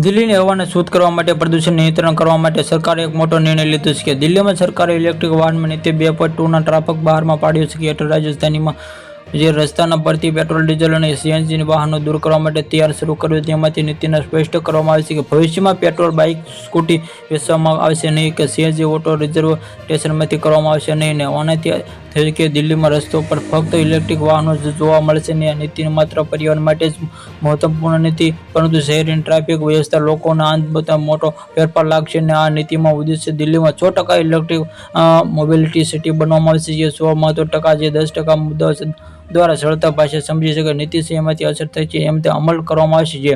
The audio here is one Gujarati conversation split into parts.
દિલ્હીની હવાને શુદ્ધ કરવા માટે પ્રદૂષણ નિયંત્રણ કરવા માટે સરકારે એક મોટો નિર્ણય લીધો છે કે દિલ્હીમાં સરકારે ઇલેક્ટ્રિક વાહનમાં નીતિ બે પોઈન્ટ ટુના ટ્રાફિક બહારમાં પાડ્યો છે કે રાજધાનીમાં જે રસ્તાના પરથી પેટ્રોલ, ડીઝલ અને સીએનજીની વાહનો દૂર કરવા માટે તૈયાર શરૂ કર્યું. તેમાંથી નીતિને સ્પષ્ટ કરવામાં આવી છે કે ભવિષ્યમાં પેટ્રોલ, બાઇક, સ્કૂટી વેચવામાં આવશે નહીં કે સીએનજી, ઓટો રિઝર્વ સ્ટેશનમાંથી કરવામાં આવશે નહીં. ને આનાથી કે દિલ્હીમાં રસ્તો પર ફક્ત ઇલેક્ટ્રિક વાહનો જ જોવા મળશે ને આ નીતિ માત્ર પરિવહન માટે જ મહત્વપૂર્ણ નથી પરંતુ શહેરની ટ્રાફિક વ્યવસ્થા લોકોના આંત બધા મોટો ફેરફાર લાગશે ને આ નીતિમાં ઉદ્દેશ્ય દિલ્હીમાં છ ટકા ઇલેક્ટ્રિક મોબિલિટી સિટી બનાવવામાં આવશે જે સો મહત્વ ટકા, જે દસ ટકા મુદ્દાઓ છે દ્વારા સરળતા ભાષા સમજી શકે. નીતિ એમાંથી અસર થઈ છે. એમ તે અમલ કરવામાં આવશે જે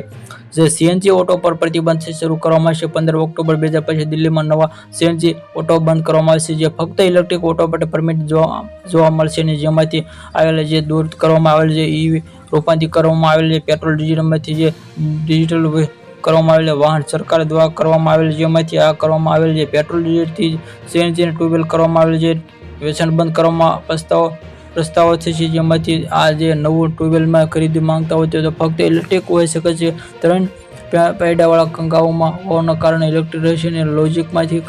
જે સીએનજી ઓટો પર પ્રતિબંધ શરૂ કરવામાં આવશે. પંદર ઓક્ટોબર બે હજાર પછી દિલ્હીમાં નવા સીએનજી ઓટો બંધ કરવામાં આવશે, જે ફક્ત ઇલેક્ટ્રિક ઓટો માટે પરમિટ જોવા જોવા મળશે ને જેમાંથી આવેલા જે દૂર કરવામાં આવેલ છે ઈ રૂપાંતરિત કરવામાં આવેલ છે પેટ્રોલ ડીઝલમાંથી જે ડિજિટલ કરવામાં આવેલ વાહન સરકાર દ્વારા કરવામાં આવેલ જેમાંથી આ કરવામાં આવેલ છે પેટ્રોલ ડીઝલથી સીએનજીને ટ્યુબવેલ કરવામાં આવેલ છે વ્યસન બંધ કરવામાં પ્રસ્તાવ પ્રસ્તાવો છે જેમાંથી આ જે નવું ટ્યુબવેલમાં ખરીદી માંગતા હોય તો ફક્ત ઇલેક્ટ્રિક હોઈ શકે છે. ત્રણ પૈડાવાળા કંગાઓમાં હોવાના કારણે ઇલેક્ટ્રિશિયન અને લોજિકમાંથી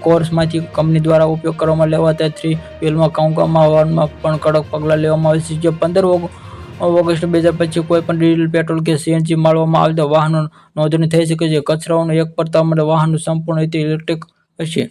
કોર્સમાંથી કંપની દ્વારા ઉપયોગ કરવામાં લેવાતા થ્રી વ્હીલમાં કંકામાં વાહનમાં પણ કડક પગલાં લેવામાં આવે છે. જે પંદર ઓગ- ઓગસ્ટ બે હજાર પછી કોઈ પણ ડીઝલ, પેટ્રોલ કે સીએનજી માળવામાં આવતા વાહનો નોંધણી થઈ શકે છે. કચરાઓનો એક પડતા માટે વાહનનું સંપૂર્ણ રીતે ઇલેક્ટ્રિક હશે.